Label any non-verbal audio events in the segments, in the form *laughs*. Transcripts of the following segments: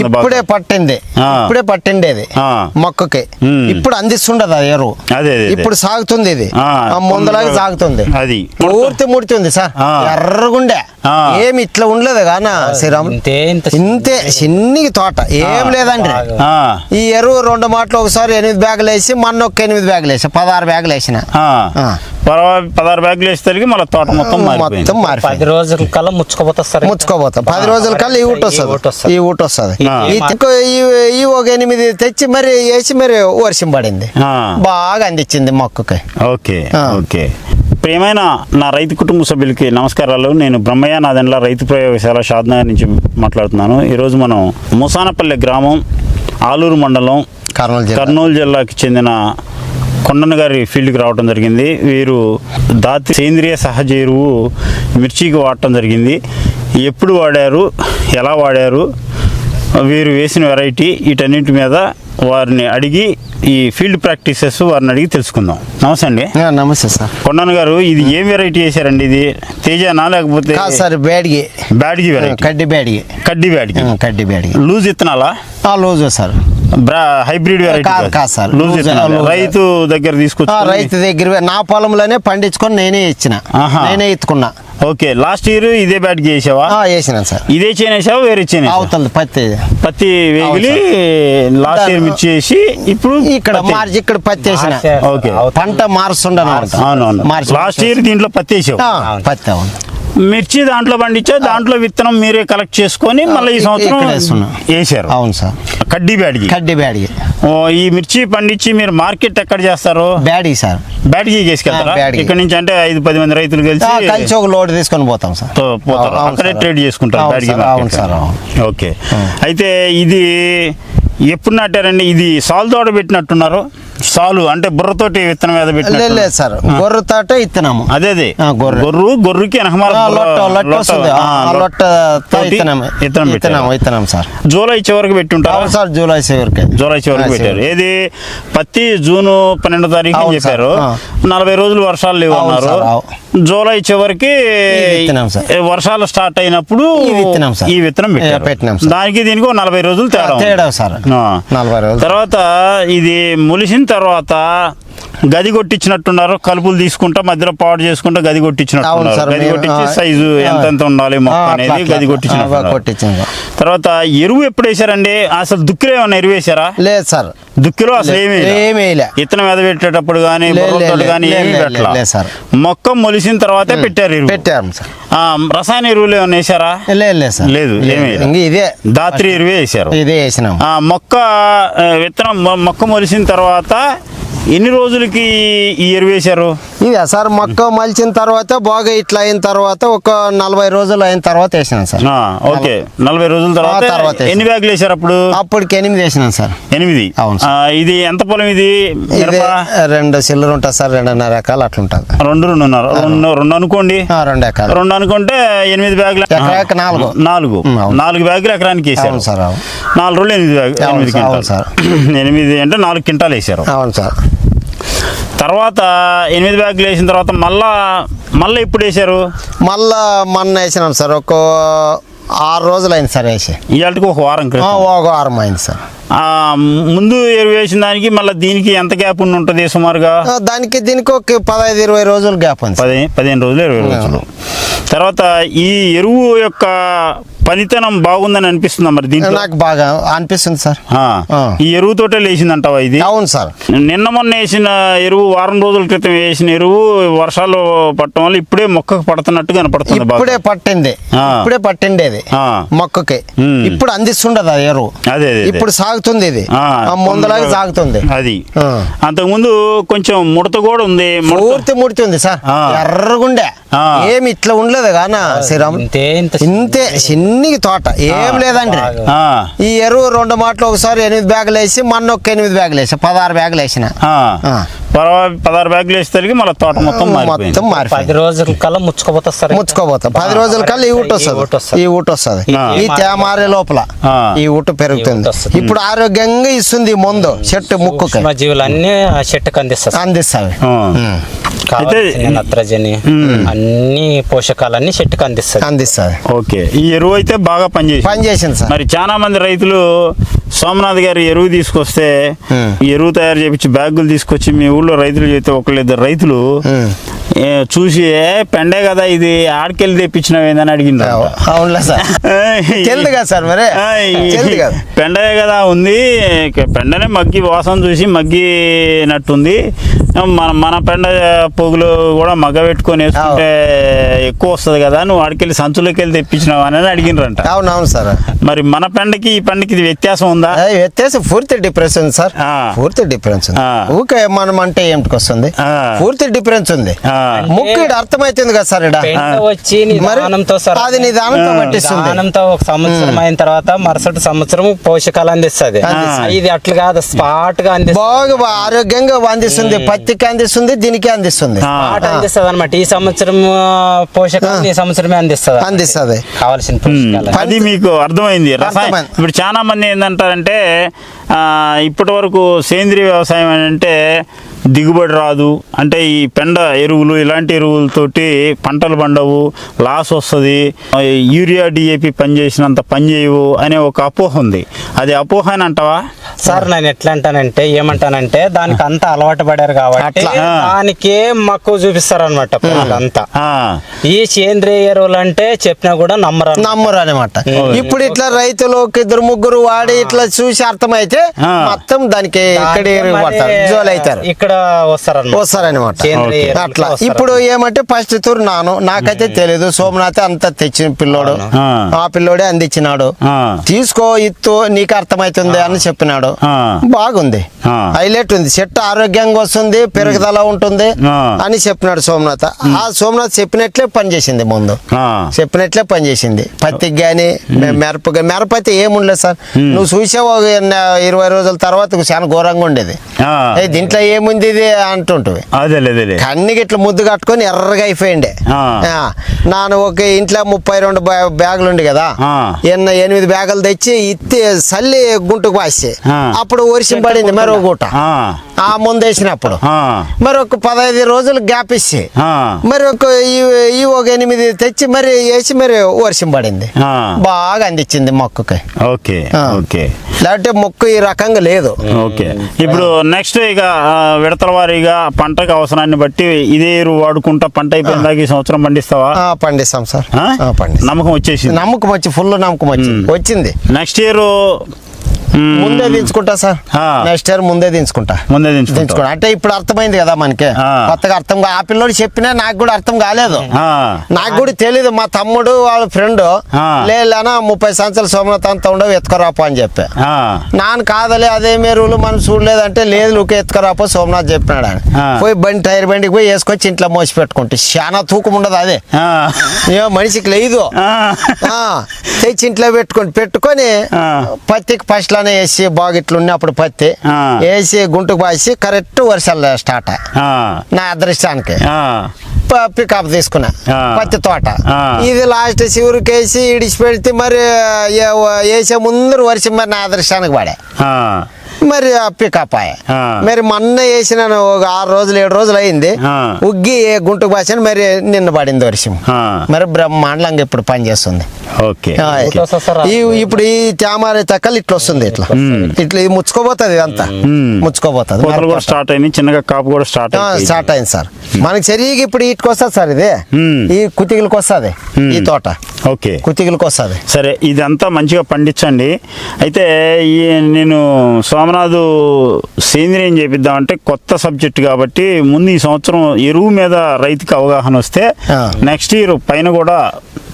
ఇప్పుడే పట్టింది. ఇప్పుడే పట్టిండేది. మొక్కకి. ఇప్పుడు అందిస్తుండదు ఆ ఎరువు. అదే అదే, అదే. ఇప్పుడు సాగుతుంది ఇది. ముందలాగా సాగుతుంది. అది. పూర్తి ముడుతుంది సార్. ఎర్రగుండే. ఏమి ఇట్లా ఉండలేదు కానా శ్రీరామ్? ఇంతే ఇంత ఇంతే చిన్ని తోట. ఏం లేదండి. ఆ, ఈ ఎరువు రెండు మాటలు ఒకసారి ఎనిమిది బ్యాగులు వేసి మొన్న ఒక ఎనిమిది బ్యాగులు వేసి పదహారు బ్యాగులు వేసిన. పదహారు బ్యాగులు వేసేసరికి మళ్ళీ తోట మొత్తం మారిపోయింది. మొత్తం పది మారిపోయింది రోజుల కల్లా ఇంకా. ముచ్చుకోపోతాం. పది రోజుల కల్లా ఈ ఊట వస్తుంది. ఈ ఊట వస్తుంది. ఈ ఒక ఎనిమిది తెచ్చి మరి వేసి మరి వర్షం పడింది. బాగా అందించింది మొక్కకి. ఓకే. ఓకే. ప్రియమైన నా రైతు కుటుంబ సభ్యులకి నమస్కారాలు. నేను బ్రహ్మయ్య నాదెండ్ల రైతు ప్రయోగశాల షాద్నగర్ నుంచి మాట్లాడుతున్నాను. ఈరోజు మనం ముసానపల్లె గ్రామం ఆలూరు మండలం కర్నూలు జిల్లా. కర్నూలు జిల్లాకి చెందిన కొండన్న గారి ఫీల్డ్కి రావడం జరిగింది. వీరు దాతి సేంద్రియ సహజ ఎరువు మిర్చికి వాడటం జరిగింది. ఎప్పుడు వాడారు ఎలా వాడారు వీరు వేసిన వెరైటీ వీటన్నింటి మీద వారిని అడిగి ఈ ఫీల్డ్ ప్రాక్టీసెస్ వారిని అడిగి తెలుసుకుందాం. నమస్తే అండి. నమస్తే సార్. కొండన్న గారు ఇది ఏం వెరైటీ వేశారండి ఇది? తేజానా లేకపోతే సార్ బ్యాడ్గి. బ్యాడ్గి వెరైటీ కడ్డి బ్యాడ్గి. కడ్డీ బ్యాడ్గి. కడ్డి బ్యాడ్గి. లూజ్ ఇత్తనాలా లూజు సార్. బ్రా హైబ్రిడ్ వెరైటీ కాదు, సార్. లూజ్. రైతు దగ్గర తీసుకొచ్చి రైతు దగ్గర నా పొలంలోనే పండించుకొని నేనే ఇచ్చిన. నేనే ఎత్తుకున్నా ఓకే లాస్ట్ ఇయర్ ఇదే బ్యాట్కి వేసావా ఆ, వేసినాను సార్. ఇదే చేనేసావా వేరే చేనేసా? అవుతుంది పత్తి. పత్తి వేగిలి లాస్ట్ ఇయర్ మిర్చి వేసి ఇప్పుడు ఇక్కడ. మార్చి ఇక్కడ పత్తి వేసిన. ఓకే. పంట మారుస్తుండను అవునవును. మార్చి లాస్ట్ ఇయర్ దీంట్లో పత్తి వేసావు. పత్తి అవును. మిర్చి దాంట్లో పండించా దాంట్లో విత్తనం మీరే కలెక్ట్ చేసుకొని మళ్ళీ ఈ సంవత్సరం. వేసారు. అవును సార్. కడ్డీ బ్యాడ్కి. కడ్డి బ్యాడ్గి ఈ మిర్చి పండించి మీరు మార్కెట్ ఎక్కడ చేస్తారు? బ్యాడ్గి సార్. బ్యాడ్కి చేసుకెళ్తారా. ఇక్కడ నుంచి అంటే ఐదు పది మంది రైతులు కలిసి కలిసి ఒక లోడ్ తీసుకొని పోతాం సార్. పోతారు. అక్కడే. ట్రేడ్ చేసుకుంటారు అవును సార్, అవును. ఓకే. అయితే ఇది ఎప్పుడు నాటారండి? ఇది సాలు తోట పెట్టినట్టున్నారు. సాలు అంటే బుర్రతోటి విత్తనం మీద లేదు పెట్టినట్టు లేదు సార్. గొర్రె తాట ఇత్తనాము. అదే అదే. ఆ, గొర్రె. గొర్రు గొర్రుకి ఇత్తనం సార్. జూలై చివరికి పెట్టుంటారు? అవును సార్ జూలై చివరికి. జూలై చివరికి పెట్టారు. ఏది? పత్తి జూన్ పన్నెండో తారీఖు చెప్పారు. నలభై రోజులు వర్షాలు లేవు అన్నారు. జూలై చివరికి వర్షాలు స్టార్ట్ అయినప్పుడు ఈ విత్తనం పెట్టినాం. దానికి దీనికి నలభై రోజులు తేడా. తేడా సార్. నలభై రోజులు. తర్వాత ఇది మొలిసిన తర్వాత గది కొట్టించినట్టున్నారు. కలుపులు తీసుకుంటా మధ్యలో పాడు చేసుకుంటా గది కొట్టించినట్టున్నారు. గది కొట్టించి సైజు ఆ. ఎంత ఎంత ఉండాలి మొక్క అనేది గది అట్లా. కొట్టించినట్టున్నారు. ఆ, కొట్టించాం సార్. తర్వాత ఎరువు ఎప్పుడు వేసారండి అసలు దుక్కిలో ఏమన్నా ఎరువు వేసారా లేదు సార్. దుక్కిలో అసలు ఏమీ. ఏమీ మీద పెట్టేటప్పుడు కానీ కానీ ఏమీ లే, పెట్టలా? లే, సార్. మొక్క మొలిసిన తర్వాతే పెట్టారు ఎరువు. పెట్టాము సార్. రసాయన ఎరువులు ఏమన్నా వేసారా లేదు సార్. లేదు, ఏమీ ఇదే దాత్రి ఎరువే వేసారు ఇదే వేసినాం. మొక్క విత్తనం మొక్క మొలిసిన తర్వాత ఎన్ని రోజులకి ఈ ఎరువు వేశారు? ఇదే సార్ మొక్క మలిచిన తర్వాత బాగా ఇట్లా అయిన తర్వాత ఒక నలభై రోజులు అయిన తర్వాత వేసినాం సార్. ఓకే. నలభై రోజుల తర్వాత తర్వాత వేసారు. ఎన్ని బ్యాగులు వేశారు అప్పుడు? అప్పటికి ఎనిమిది వేసినాం సార్. ఎనిమిది? అవును ఇది ఎంత పొలం ఇది? రెండు సిల్లర్ ఉంటుంది సార్ రెండున్నర ఎకరాలు అట్లా ఉంటుంది రెండు రెండున్నర. రెండు రెండు అనుకోండి. ఆ, రెండు ఎకరాలు. రెండు అనుకుంటే ఎనిమిది బ్యాగులు. ఎకరాకి నాలుగు. నాలుగు. నాలుగు బ్యాగులు ఎకరానికి వేసారు సార్ నాలుగు రోజులు ఎనిమిది బ్యాగు అవును ఎనిమిది సార్, ఎనిమిది అంటే నాలుగు క్వింటాలు వేసారు అవును సార్. తర్వాత ఎనిమిది బ్యాగులు వేసిన తర్వాత మళ్ళా మళ్ళీ ఎప్పుడు వేసారు మళ్ళా మొన్న వేసినాం సార్ ఒక ఆరు రోజులు అయింది సార్ వేసి. ఇవాళకి ఒక వారం ఒక వారం అయింది సార్. ముందు ఎరువు వేసిన దానికి మళ్ళీ దీనికి ఎంత గ్యాప్ ఉంటుంది సుమారుగా? దానికి దీనికి ఒక పదహైదు ఇరవై రోజులు గ్యాప్ ఉంది సార్. పది పదిహేను రోజులు ఇరవై రోజులు. తర్వాత ఈ ఎరువు యొక్క పనితనం బాగుందని అనిపిస్తుందా మరి దీంట్లో? నాకు బాగా అనిపిస్తుంది సార్. ఆ. ఈ ఎరువుతోటే లేచిందంటావా ఇది? అవును సార్. నిన్న మొన్న వేసిన ఎరువు వారం రోజుల క్రితం వేసిన ఎరువు వర్షాలు పట్టడం వల్ల ఇప్పుడే మొక్కకు పడుతున్నట్టు కనపడుతుంది బాగా. ఇప్పుడే పట్టింది. ఆ. ఇప్పుడే పట్టిండేది ఆ. మొక్కకి. ఉమ్. ఇప్పుడు అందిస్తుండదు ఆ ఎరువు. అదే అదే, అదే. ఇప్పుడు సాగుతుంది ఇది. ఆ, ఆ ముందలాగా సాగుతుంది. అది. ఆ. అంతకుముందు కొంచెం ముడత కూడా ఉంది ముడత. పూర్తి ముడుతుంది సార్. ఆ. ఎర్రగుండే. ఆ. ఏమి ఇట్లా ఉండలేదు కానా శ్రీరామ్ ఇంతే ఇంత ఇంతే చిన్ని తోట. ఏం లేదండి. ఆ, ఈ ఎరువు రెండు మాటలు ఒకసారి ఎనిమిది బ్యాగులు వేసి మొన్న ఒక ఎనిమిది బ్యాగులు వేసి పదహారు బ్యాగులు వేసిన. పదహారు బ్యాగులు వేసేసరికి మళ్ళీ తోట మొత్తం మారిపోయింది. మొత్తం మారిపోయింది. పది రోజుల కల్లా ఇంకా. ముచ్చుకోపోతాం. పది రోజుల కల్లా ఈ ఊట వస్తుంది. ఈ ఊట వస్తుంది. ఈ తేమారే లోపల ఆ. ఈ ఊట పెరుగుతుంది. ఇప్పుడు ఆరోగ్యంగా ఇస్తుంది మందు చెట్టు ముక్కుకి. సూక్ష్మ జీవులన్నీ ఆ చెట్టుకు అందిస్తాయి. అందిస్తాయి నత్రజని అన్ని పోషకాలన్నీ చెట్టుకు అందిస్తుంది. అందిస్తుంది. ఓకే. ఈ ఎరువు అయితే బాగా పనిచేసింది. పని చేసింది సార్. మరి చాలా మంది రైతులు సోమనాథ్ గారు ఎరువు తీసుకొస్తే ఎరువు తయారు చేపించి బ్యాగులు తీసుకొచ్చి మీ ఊళ్ళో రైతులు చేస్తే ఒకళ్ళు ఇద్దరు రైతులు చూసి "ఏ, పెండే కదా ఇది ఆడికెళ్ళి తెప్పించినవేందని అడిగింది అవునులే సార్. *laughs* తెలుదు కదా సార్ మరి. *laughs* పెండే కదా ఉంది పెండనే మగ్గి వాసన చూసి మగ్గినట్టుంది. మన మన పెండ పొగులు కూడా మగ్గ పెట్టుకొని వేసుకుంటే ఎక్కువ వస్తుంది కదా నువ్వు ఆడికెళ్ళి సంచులోకి వెళ్ళి తెప్పించినావు అని అడిగినరంట అవును అవును సార్. మరి మన పెండకి ఈ పెండకి ఇది వ్యత్యాసం ఉందా? వ్యత్యాసం పూర్తి డిఫరెన్స్ ఉంది సార్. ఆ. పూర్తి డిఫరెన్స్ ఉంది. ఊకే మనం అంటే ఏమిటికి వస్తుంది? ఆ. పూర్తి డిఫరెన్స్ ఉంది. ముక్కు ఈడ అర్థమైతుంది కదా సార్ వచ్చి మరి నిదానంతో సార్ అది నిదానంతో పట్టిస్తుంది. నిదానంతో ఒక సంవత్సరం అయిన తర్వాత మరుసటి సంవత్సరం పోషకాలు అందిస్తుంది. ఇది అట్లా కాదు స్పాట్గా అందిస్తుంది. బాగా బా- ఆరోగ్యంగా అందిస్తుంది పత్తికి అందిస్తుంది దీనికి అందిస్తుంది. అందిస్తుంది అనమాట ఈ సంవత్సరం పోషకాలు ఈ సంవత్సరమే అందిస్తుంది? అందిస్తుంది. కావాల్సిన పోషకాలు. అది మీకు అర్థమైంది. రసాయన. ఇప్పుడు చాలా మంది ఏంటంటారంటే ఆ, ఇప్పటి వరకు సేంద్రియ వ్యవసాయం అని అంటే దిగుబడి రాదు. అంటే ఈ పెండ ఎరువులు ఇలాంటి ఎరువులతోటి పంటలు పండవు లాస్ వస్తుంది. యూరియా డిఏపి పనిచేసినంత పని చేయవు అనే ఒక అపోహ ఉంది. అది అపోహ అని అంటావా? సార్ నేను ఎట్లా అంటానంటే ఏమంటానంటే దానికి అంతా అలవాటు పడారు కాబట్టి. దానికే మక్కువ చూపిస్తారు అనమాట అంతా ఆ, ఈ సేంద్రియ ఎరువులు అంటే చెప్పినా కూడా నమ్మరు. నమ్మరు అనమాట ఇప్పుడు ఇట్లా రైతులు ఒక ఇద్దరు ముగ్గురు వాడి ఇట్లా చూసి అర్థమైతే. మొత్తం దానికి అవుతారు. ఇక్కడ వస్తారు వస్తారనమాట ఎరువులకే అట్లా. ఇప్పుడు ఏమంటే ఫస్ట్ తూరు నాను. నాకైతే తెలియదు సోమనాథ్ అంతా తెచ్చిన పిల్లోడు. ఆ. పిల్లోడే అందించినాడు. తీసుకో ఇత్తు నీకు అర్థమైతుంది అని చెప్పినాడు. ఆ. బాగుంది. హైలైట్ ఉంది. చెట్టు ఆరోగ్యంగా వస్తుంది పెరుగుదల ఉంటుంది. అని చెప్పినాడు సోమనాథ్. ఆ సోమనాథ్ చెప్పినట్లే పనిచేసింది ముందు. చెప్పినట్లే పనిచేసింది. పత్తికి గాని మిరప అయితే ఏముండలేదు సార్. నువ్వు చూసావు ఇరవై రోజుల తర్వాత చాలా ఘోరంగా ఉండేది. దీంట్లో ఏముంది ఇది అదేలే అదేలే కన్నికి ఇట్లా ముద్దు కట్టుకొని ఎర్రగా అయిపోయిండే ఆ. ఆ, నాను ఒక ఇంట్లో ముప్పై రెండు బ్యా- బ్యాగులు ఉండి కదా. ఎన్న ఎనిమిది బ్యాగులు తెచ్చి ఇత్తి చల్లి గుంటుకు వాసి. అప్పుడు వర్షం పడింది మరో గుట్ట ఆ, ముందు వేసినప్పుడు మరి ఒక పదహైదు రోజులు గ్యాప్ ఇచ్చి మరి ఒక ఈ- ఒక ఎనిమిది తెచ్చి మరి వేసి మరి వర్షం పడింది. బాగా అందించింది మొక్కకి. ఓకే. ఓకే. లేకపోతే మొక్క ఈ రకంగా లేదు. ఓకే. ఇప్పుడు నెక్స్ట్ ఇక విడతల వారీగా పంటకు అవసరాన్ని బట్టి ఇదే ఎరువు వాడుకుంటా పంట అయిపోయిన ఈ సంవత్సరం పండిస్తావా? పండిస్తాం సార్. నమ్మకం వచ్చేసింది. నమ్మకం వచ్చి ఫుల్ నమ్మకం వచ్చి వచ్చింది. నెక్స్ట్ ఇయర్ ముందే దించుకుంటా సార్. నెక్స్ట్ ఇయర్ ముందే దించుకుంటా. ముందే. దించుకుంటా. అంటే ఇప్పుడు అర్థమైంది కదా మనకి. కొత్తగా అర్థం ఆ పిల్లోడు చెప్పినా నాకు కూడా అర్థం కాలేదు. నాకు కూడా తెలియదు మా తమ్ముడు వాళ్ళ ఫ్రెండ్. లేనా ముప్పై సంవత్సరాలు సోమనాథ్ అంతా ఉండవు ఎత్తుకరాపో అని చెప్పా. నాన్న కాదలే అదే మెరువులు మనం చూడలేదంటే లేదు నువ్వు ఎత్తుకరాపో సోమనాథ్ చెప్పినాడు అని. పోయి బండి టైర్ బండికి పోయి వేసుకొచ్చి ఇంట్లో మోసి పెట్టుకుంటే చాలా తూకం ఉండదు అదే. ఆ, ఏ మనిషికి లేదు. తెచ్చి ఇంట్లో పెట్టుకొని పెట్టుకొని. పత్తికి ఫస్ట్ లోనే వేసి బాగా ఉన్నప్పుడు పత్తి. వేసి గుంటుకు పాసి కరెక్ట్ వర్షాలు స్టార్ట్ నా అదృష్టానికి. పికప్ తీసుకున్నా. పత్తి తోట. ఇది లాస్ట్ శివురికి వేసి ఇడిచి పెడితే మరి వేసే ముందు వర్షం మరి నా అదృష్టానికి పడే. మరి పికప్ అయ్యా ఆ. మరి మొన్న వేసిన ఒక ఆరు రోజులు ఏడు రోజులు అయింది. ఉగ్గి గుంటుకు పాసాను మరి నిన్న పడింది వర్షం. మరి బ్రహ్మాండంగా ఇప్పుడు పనిచేస్తుంది ఇప్పుడు ఈ తామర తక్కలు ఇట్లా వస్తుంది ఇట్లా. ఇట్లా ఇది ముచ్చుకోపోతుంది కోతలు కూడా స్టార్ట్ అయినాయి. చిన్నగా కాపు కూడా స్టార్ట్. స్టార్ట్ అయింది సార్. మనకి సరిగా ఇప్పుడు ఇటుకు వస్తుంది సార్ ఇది. ఈ కుతికలకు వస్తుంది ఈ తోట. ఓకే. కుతికలకు వస్తుంది. సరే ఇదంతా మంచిగా పండించండి. అయితే ఈ నేను సోమనాథు సేంద్రియం చేపిద్దామంటే కొత్త సబ్జెక్ట్ కాబట్టి ముందు ఈ సంవత్సరం ఎరువు మీద రైతుకి అవగాహన వస్తే. నెక్స్ట్ ఇయర్ పైన కూడా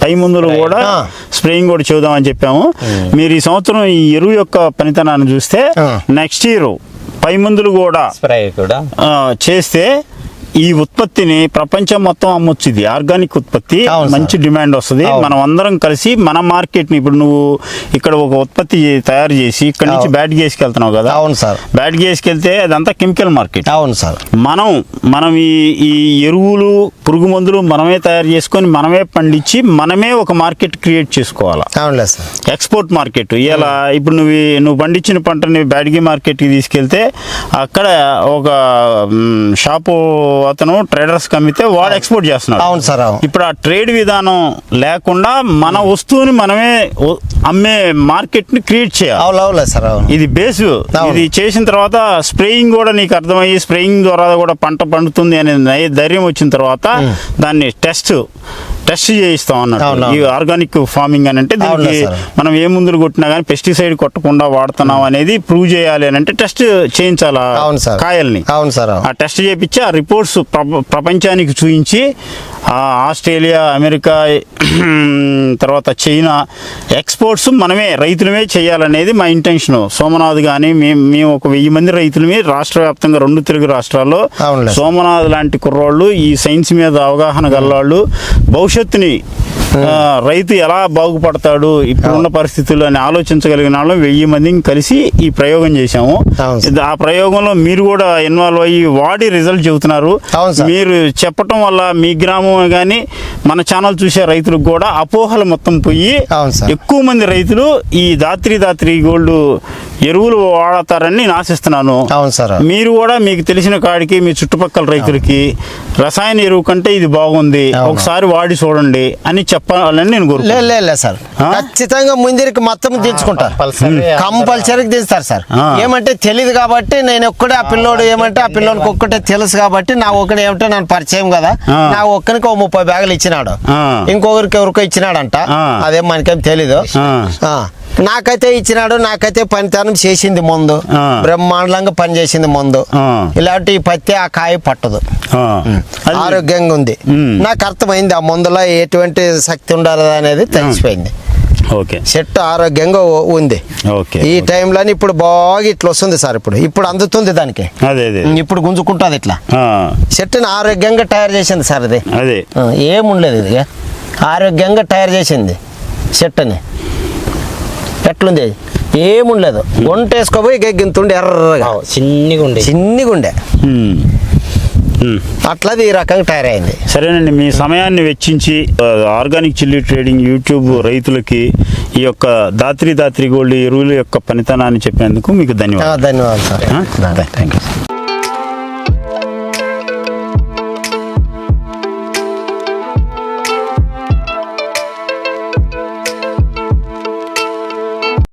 పై ముందులు కూడా. స్ప్రేయింగ్ కూడా చూద్దామని చెప్పాము మీరు ఈ సంవత్సరం ఈ ఎరువు యొక్క పనితనాన్ని చూస్తే. నెక్స్ట్ ఇయర్ పై మందులు కూడా స్ప్రే కూడా ఆ, చేస్తే ఈ ఉత్పత్తిని ప్రపంచం మొత్తం అమ్మొచ్చు. ఇది ఆర్గానిక్ ఉత్పత్తి. మంచి డిమాండ్ వస్తుంది. మనం అందరం కలిసి మన మార్కెట్ని ఇప్పుడు నువ్వు ఇక్కడ ఒక ఉత్పత్తి తయారు చేసి ఇక్కడ నుంచి. బ్యాట్ వేసుకెళ్తున్నావు కదా. అవును సార్. బ్యాట్ వేసుకెళ్తే అదంతా కెమికల్ మార్కెట్. అవును సార్. మనం మనం ఈ ఈ ఎరువులు పురుగు మందులు మనమే తయారు చేసుకొని మనమే పండించి మనమే ఒక మార్కెట్ క్రియేట్ చేసుకోవాలి? అవునులే సార్. Export market. ఇలా ఇప్పుడు నువ్వు నువ్వు పండించిన పంటని బ్యాడ్గి మార్కెట్కి తీసుకెళ్తే అక్కడ ఒక షాపు అతను ట్రేడర్స్కి అమ్మితే వాడు ఎక్స్పోర్ట్ చేస్తున్నాడు. అవును సార్ ఇప్పుడు ఆ ట్రేడ్ విధానం లేకుండా మన వస్తువుని మనమే అమ్మే మార్కెట్ని క్రియేట్ చేయాలి. సార్ ఇది బేస్. ఇది చేసిన తర్వాత స్ప్రేయింగ్ కూడా నీకు అర్థమయ్యి స్ప్రేయింగ్ ద్వారా కూడా పంట పండుతుంది అనే నై- ధైర్యం వచ్చిన తర్వాత దాన్ని టెస్ట్ టెస్ట్ చేయిస్తాం అన్నట్టు. ఈ ఆర్గానిక్ ఫార్మింగ్ అని అంటే దీనికి. మనం ఏ ముందులు కొట్టినా కానీ పెస్టిసైడ్ కొట్టకుండా వాడుతున్నాం అనేది ప్రూవ్ చేయాలి అని అంటే టెస్ట్ చేయించాలి ఆ అవును సార్. కాయల్ని? అవును సార్ ఆ టెస్ట్ చేయించి ఆ రిపోర్ట్స్ ప్ర- ప్రపంచానికి చూపించి ఆ ఆస్ట్రేలియా అమెరికా *clears throat* తర్వాత చైనా ఎక్స్పోర్ట్స్ మనమే రైతులమే చేయాలనేది మా ఇంటెన్షన్. సోమనాథ్ కానీ మేము మేము ఒక వెయ్యి మంది రైతులమే రాష్ట్ర వ్యాప్తంగా రెండు తెలుగు రాష్ట్రాల్లో. సోమనాథ్ లాంటి కుర్రోళ్ళు ఈ సైన్స్ మీద అవగాహన గలవాళ్ళు. భవిష్యత్తుని ఆ, రైతు ఎలా బాగుపడతాడు ఇప్పుడున్న పరిస్థితుల్లో అని ఆలోచించగలిగిన వాళ్ళు వెయ్యి మందిని కలిసి ఈ ప్రయోగం చేశాము. ఆ ప్రయోగంలో మీరు కూడా ఇన్వాల్వ్ అయ్యి వాడి రిజల్ట్ చెబుతున్నారు. మీరు చెప్పటం వల్ల మీ గ్రామం కానీ మన ఛానల్ చూసే రైతులకు కూడా అపోహలు మొత్తం పోయి. ఎక్కువ మంది రైతులు ఈ దాత్రి దాత్రి గోల్డ్ ఎరువులు వాడతారని నేను ఆశిస్తున్నాను. మీరు కూడా మీకు తెలిసిన కాడికి మీ చుట్టుపక్కల రైతులకి రసాయన ఎరువు కంటే ఇది బాగుంది. ఒకసారి వాడి చూడండి అని చెప్పాలని నేను లే కోరుకుంటున్నాను లే, లే సార్? ఖచ్చితంగా ముందరికి మొత్తం దించుకుంటారు కంపల్సరీగా తీస్తారు సార్. ఏమంటే తెలియదు కాబట్టి నేను ఒక్కడే ఆ పిల్లోడు ఏమంటే ఆ పిల్లోడికి ఒక్కటే తెలుసు కాబట్టి నా ఒక్కడే ఏమంటే నన్ను పరిచయం కదా. నా ఒక్కరికి ఓ ముప్పై బ్యాగులు ఇచ్చినాడు. ఇంకొకరికి ఎవరికో ఇచ్చినాడంట. అదేం మనకేం తెలీదు. నాకైతే ఇచ్చినాడు నాకైతే పనితనం చేసింది ముందు. బ్రహ్మాండంగా పని చేసింది ముందు. ఇలాంటి పత్తి ఆ కాయ పట్టదు. ఆరోగ్యంగా ఉంది. నాకు అర్థమైంది ఆ మందులో ఎటువంటి శక్తి ఉండాలి అనేది తెలిసిపోయింది. ఓకే. చెట్టు ఆరోగ్యంగా ఉంది. ఓకే. ఈ టైంలో ఇప్పుడు బాగా ఇట్లా వస్తుంది సార్ ఇప్పుడు. ఇప్పుడు అందుతుంది దానికి. ఇప్పుడు గుంజుకుంటుంది ఇట్లా. చెట్టుని ఆరోగ్యంగా తయారు చేసింది సార్ అదే. ఏముండలేదు ఇది ఆరోగ్యంగా తయారు చేసింది చెట్టుని. ఎట్లుంది? ఏముండలేదు. వంట వేసుకోపోయి గెగ్గింతుండే ఎర్రగా. చిన్నగా ఉండే చిన్నగా ఉండే ఉమ్. ఉమ్. అట్లది ఈ రకంగా తయారైంది. సరేనండి మీ సమయాన్ని వెచ్చించి ఆర్గానిక్ చిల్లీ ట్రేడింగ్ యూట్యూబ్ రైతులకి ఈ యొక్క దాత్రి దాత్రి గోల్డ్ ఎరువుల యొక్క పనితనాన్ని చెప్పినందుకు మీకు ధన్యవాదాలు. ధన్యవాదాలు సార్. Thank you